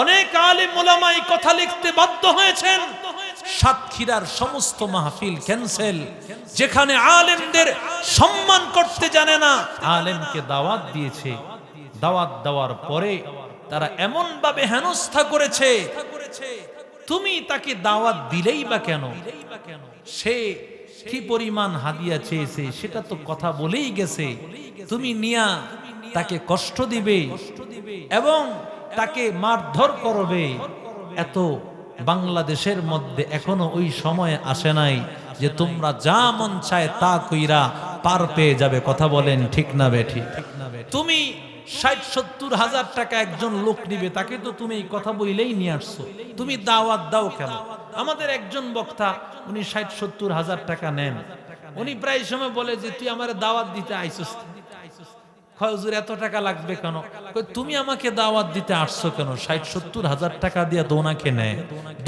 অনেক আলিম মোলামাই কথা লিখতে বাধ্য হয়েছেন। সাতক্ষীরার সমস্ত মাহফিল ক্যান্সেল। যেখানে আলেমদের সম্মান করতে জানে না, আলেমকে দাওয়াত দিয়েছে। দাওয়াত দেওয়ার পরে তারা এমন ভাবে হেনস্থা করেছে, তুমি তাকে দাওয়াত দিলেই বা কেন? সে কি পরিমাণ হাদিয়া চেয়েছে সেটা তো কথা বলেই গেছে। তুমি নিয়া তাকে কষ্ট দিবে এবং তাকে মারধর করবে। এত বাংলাদেশের মধ্যে এখনও ওই সময় আসে নাই যে তোমরা যা মন চায় তা কইরা পার পেয়ে যাবে। কথা বলেন ঠিক না বেঠি তুমি ষাট, সত্তর হাজার টাকা একজন লোক নিবে, তাকে তো তুমি এই কথা বইলেই নিয়ে আসছো। তুমি দাওয়াত দাও কেন? আমাদের একজন বক্তা, উনি ষাট, সত্তর হাজার টাকা নেন। উনি প্রায় সময় বলে যে, তুই আমার দাওয়াত দিতে আইসস হুজুর, এত টাকা লাগবে কেন? তুমি আমাকে দাওয়াত দিতে আসছো কেন? ষাট, সত্তর হাজার টাকা দিয়ে তো ওনাকে নেয়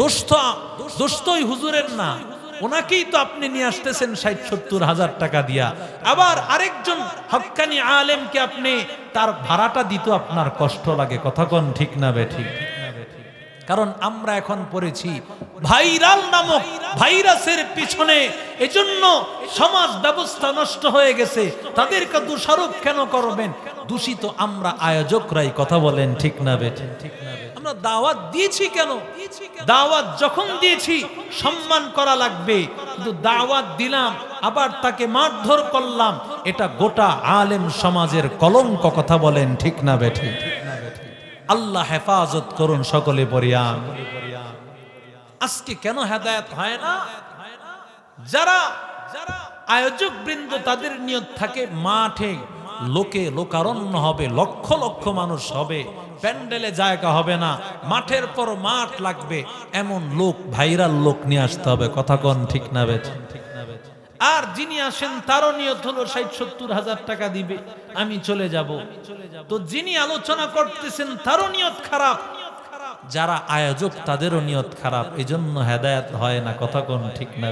দোষ হুজুরের না। ওনাকেই তো আপনি নিয়ে আসতেছেন ষাট, সত্তর হাজার টাকা দিয়া। আবার আরেকজন হক্কানি আলেমকে আপনি, তার ভাড়াটা দিত আপনার কষ্ট লাগে। কথা কন ঠিক না বেঠিক কারণ আমরা এখন পড়েছি ভাইরাল নামক ভাইরাসের পিছনে। এজন্য সমাজ ব্যবস্থা নষ্ট হয়ে গেছে। তাদেরকে দোষারোপ কেন করবেন? দূষিত আমরা আয়োজকরাই কথা বলেন, ঠিক না বেঠে আমরা দাওয়াত দিয়েছি কেন? দাওয়াত যখন দিয়েছি, সম্মান করা লাগবে। কিন্তু দাওয়াত দিলাম, আবার তাকে মারধর করলাম। এটা গোটা আলেম সমাজের কলঙ্ক কথা বলেন, ঠিক না বেঠে আল্লাহ হেফাজত করুন সকলে পরিয়ান আজকে কেন হেদায়েত হয় না? যারা যারা আয়োজক বৃন্দ তাদের নিয়ত থাকে, মাঠে লোকে লোকারণ্য হবে, লক্ষ লক্ষ মানুষ হবে, প্যান্ডেলে জায়গা হবে না, মাঠের পর মাঠ লাগবে, এমন লোক, ভাইরাল লোক নিয়ে আসতে হবে, কথা কন ঠিক না বেঠ? আর যিনি আসেন তারও নিয়ত হলো ষাট, সত্তর হাজার টাকা দিবে। আমি চলে যাব। তো যিনি আলোচনা করতেছেন তারও নিয়ত খারাপ। যারা আয়োজক তাদেরও নিয়ত খারাপ। এই জন্য হেদায়াত হয় না, কথা কোন ঠিক না।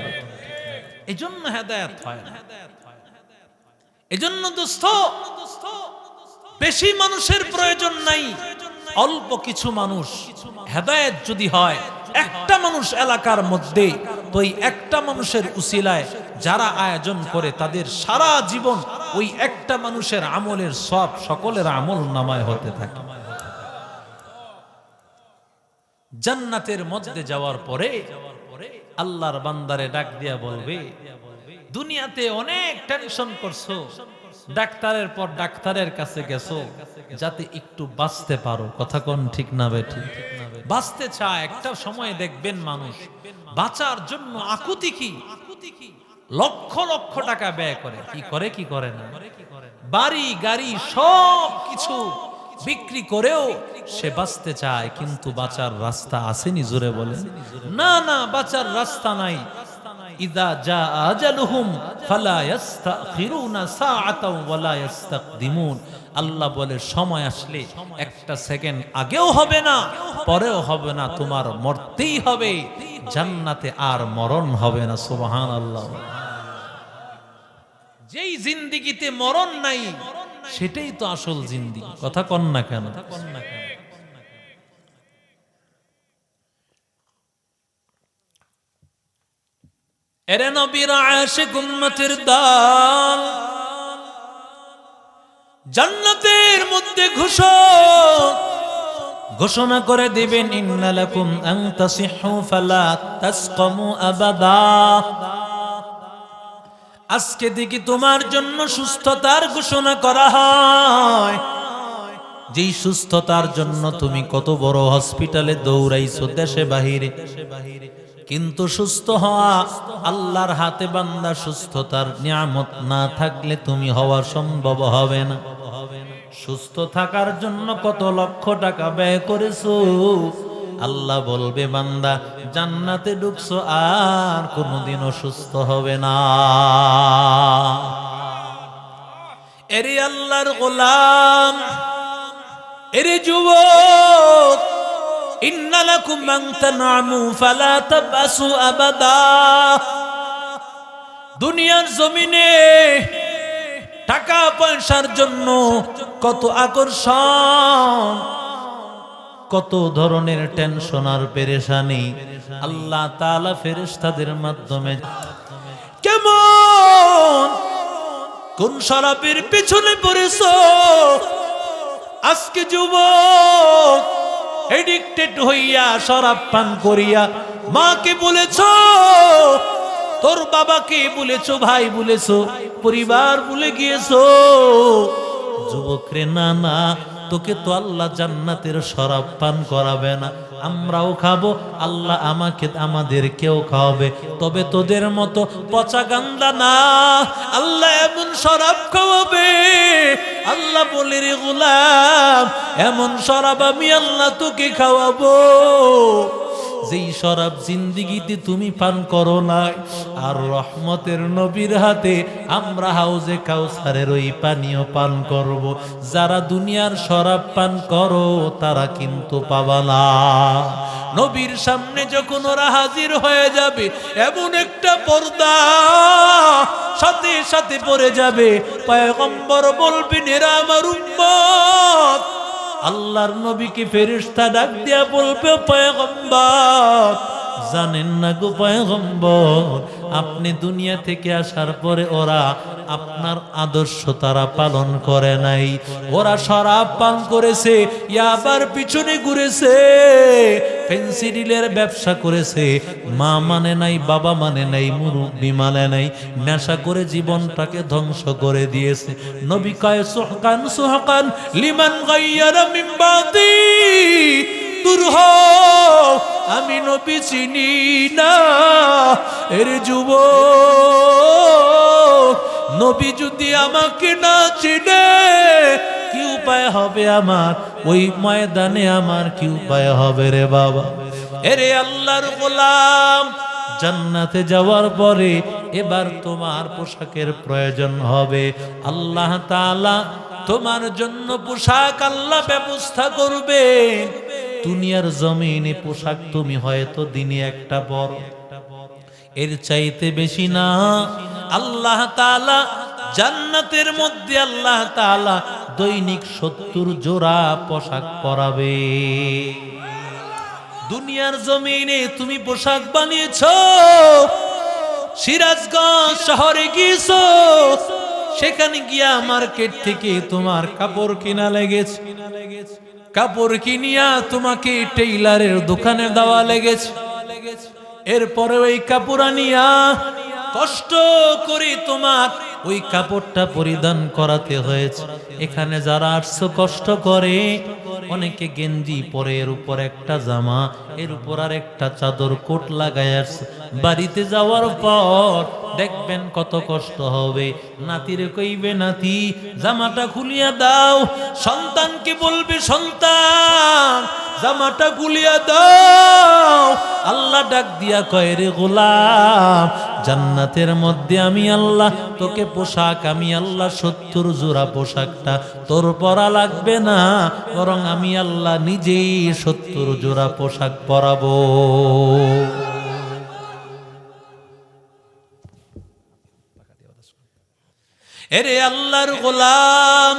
এজন্য হেদায়াত হয় না। এজন্য বেশি মানুষের প্রয়োজন নাই। অল্প কিছু মানুষ হেদায়েত যদি হয় একটা মানুষ এলাকার মধ্যে তো ওই একটা মানুষের উসিলায় যারা আয়োজন করে, তাদের সারা জীবন ওই একটা মানুষের আমলের সব সকলের আমল নামায় হতে থাকে। জান্নাতের মধ্যে যাওয়ার পরে আল্লাহর বান্দারে ডাক দিয়া বলবে, দুনিয়াতে অনেক টেনশন করছ। ডাক্তারের পর ডাক্তারের কাছে গেছো? যাতে একটু বাঁচতে পারো। কথা কোন ঠিক না বেঠি বাঁচতে চায়, একটা সময় দেখবেন মানুষ। বাঁচার জন্য আকুতি কি? লক্ষ লক্ষ টাকা ব্যয় করে। কি করে কি করে না? বাড়ি, গাড়ি, সব কিছু বিক্রি করেও সে বাঁচতে চায়, কিন্তু বাঁচার রাস্তা আসেনি জোরে বলে না না, বাঁচার রাস্তা নাই। ইদা যা আজালুহুম ফালা সাআতাও ওয়ালা ইস্তাকদিমুন আল্লাহ বলে, সময় আসলে একটা সেকেন্ড আগেও হবে না, পরেও হবে না, তোমার মরতেই হবে। জান্নাতে আর মরণ হবে না, সুবহানাল্লাহ। যেই জিন্দিগিতে মরণ নাই, সেটাই তো আসল জিন্দিগি। কথা কন না কেন? এরে নবীর আশিক উম্মতের দাল। জান্নাতের মধ্যে ঘোষক। ঘোষণা করে দিবেন ইন্নালাকুম আন তাসিহু ফালা তাসকামু আবাদা। আজকে দেখি তোমার জন্য সুস্থতার ঘোষণা করা হয়। যেই সুস্থতার জন্য তুমি কত বড় হসপিটালে দৌড়াইছো দেশে বাহিরে। কিন্তু সুস্থ হওয়া আল্লাহর হাতে বান্দা সুস্থতার নিয়ামত না থাকলে তুমি হওয়া সম্ভব হবে না। সুস্থ থাকার জন্য কত লক্ষ টাকা ব্যয় করেছ? আল্লাহ বলবে, বান্দা, জান্নাতে ঢুকছো আর কোনোদিন সুস্থ হবে না। এরে আল্লাহর গোলাম এরে যুবক ইন্নালাকুম মান তানআমু ফালা তাবাসু আবাদা। দুনিয়ার জমিনে টাকা পয়সার জন্য কত আকর্ষণ, কত ধরনের টেনশন আর পেরেশানি আল্লাহ তাআলা ফেরেশতাদের মাধ্যমে। কেমন? কোন শরাবের পেছনে পড়েছ? আজকে যুবক এডিক্টেড হইয়া শরাব পান করিয়া মাকে বলেছ, তোর বাবাকে বলেছ, ভাই বলেছ, পরিবার বলে গিয়েছো। যুবক রে, না না, তোকে তো আল্লাহ জান্নাতের শরাব পান করাবে না। আমরাও খাব, আল্লাহ আমাকে, আমাদের কেউ খাওয়াবে। তবে তোদের মতো পচা গান্দা না, আল্লাহ এমন শরাব খাওয়াবে রে গোলাম এমন শরাব আমি আল্লাহ তোকে খাওয়াবো। যেই শরাব জিন্দিগিতে তুমি পান করো নাই, আর রহমতের নবীর হাতে আমরা হাউজে কাউসারের ওই পানীয় পান করব। যারা দুনিয়ার শরাব পান করো, তারা কিন্তু পাবা না। নবীর সামনে যখন ওরা হাজির হয়ে যাবে, এমন একটা পর্দা সাথে সাথে পড়ে যাবে। পয়গম্বর বলবেন এরা আমার উম্মত। আল্লাহর নবীকে ফেরিস্তা ডাক দিয়া বলবে পয়গম্বর, জানেন না গো পয়গম্বর, আপনি দুনিয়া থেকে আসার পরে ওরা আপনার আদর্শ তারা পালন করে নাই। ওরা শরাব পান করেছে ইয়াবার পিছনে ঘুরেছে। ফেন্সিডিলের ব্যবসা করেছে। মা মানে নাই, বাবা মানে নাই, মুরব্বি মানে নাই। নেশা করে জীবনটাকে ধ্বংস করে দিয়েছে। নবী কয়, সুহকান সুহকান, লিমান গাইয়ারা দূর আমি নবী চিনি না, এর যুব নবী যদি আমাকে না চিনে উপায় হবে আমার, ওই ময়দানে আমার কি উপায় হবে রে বাবা। এরে আল্লাহর গোলাম, জান্নাতে যাওয়ার পরে এবার তোমার পোশাকের প্রয়োজন হবে। আল্লাহ তাআলা তোমার জন্য পোশাক আল্লাহ ব্যবস্থা করবে। দুনিয়ার জমিনে পোশাক তুমি হয়তো দিনে একটা বড় এর চাইতে বেশি না। আল্লাহ তাআলা জান্নাতের মধ্যে আল্লাহ তাআলা দৈনিক সত্তর জোড়া পোশাক পরাবে? দুনিয়ার জমিনে তুমি পোশাক বানিয়েছ, সিরাজগঞ্জ শহরে গিয়েছো, সেখানে গিয়া মার্কেট থেকে তোমার কাপড় কিনা লেগেছে। কাপড় কিনিয়া তোমাকে টেইলারের দোকানে দেওয়া লেগেছে। এরপরে ওই কাপড় আনিয়া কষ্ট করে তোমার ওই কাপড়টা পরিধান করাতে হয়েছে। এখানে যারা আসছো, কষ্ট করে। অনেকে গেঞ্জি পরে, এর উপর একটা জামা, এর উপর আর একটা চাদর কোট লাগায় আসছে। বাড়িতে যাওয়ার পর দেখবেন কত কষ্ট হবে। নাতিরে কইবে, নাতি, জামাটা খুলিয়া দাও। সন্তানকে বলবে, সন্তান জামাটা খুলিয়া দাও। আল্লাহ ডাক দিয়া কয়, রে গোলাম, জান্নাতের মধ্যে আমি আল্লাহ, তোকে পোশাক, আমি আল্লাহ সত্তর জোড়া পোশাকটা। তোর পরা লাগবে না, বরং আমি আল্লাহ নিজেই সত্তর জোড়া পোশাক পরাবো। এরে আল্লাহর গোলাম,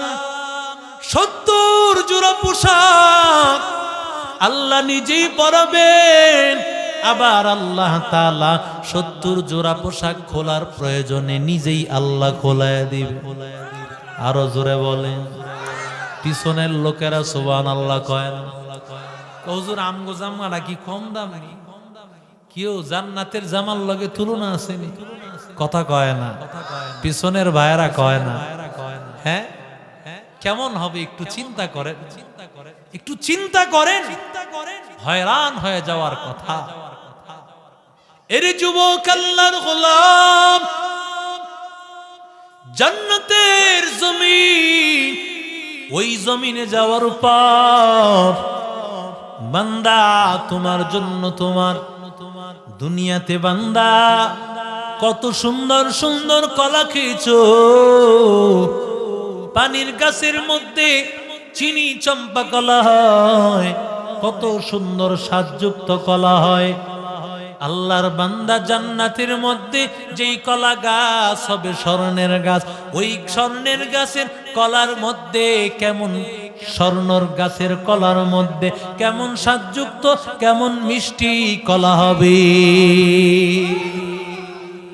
সত্তর জোড়া পোশাক আল্লাহ নিজেই পরাবেন আবার আল্লাহ তাআলা সত্তর জোড়া পোশাক খোলার প্রয়োজনে নিজেই আল্লাহ খোলায় দিবে। আরও জোরে বলেন। পিছনের লোকেরা সোবান আল্লাহ কয় কি কম দাম? কেউ জান্নাতের জামার লগে তুলনা আসেনি? কথা কয় না। পিছনের ভাইয়েরা কয় না। হ্যাঁ? কেমন হবে একটু চিন্তা করেন। একটু চিন্তা করেন। হয়রান হয়ে যাওয়ার কথা। এর যুবক আল্লাহর গোলাম জান্নাতের জমিন ওই জমিনে যাওয়ার পর বান্দা তোমার জন্য তোমার দুনিয়াতে বান্দা কত সুন্দর সুন্দর কলা খেয়েছো পানির গাছের মধ্যে চিনি চম্পা কলা হয়, কত সুন্দর সাজযুক্ত কলা হয়। আল্লাহর বান্দা জান্নাতের মধ্যে যেই কলা গাছ হবে, স্বর্ণের গাছ, ওই স্বর্ণের গাছের কলার মধ্যে কেমন স্বর্ণর গাছের কলার মধ্যে কেমন সাজযুক্ত কেমন মিষ্টি কলা হবে।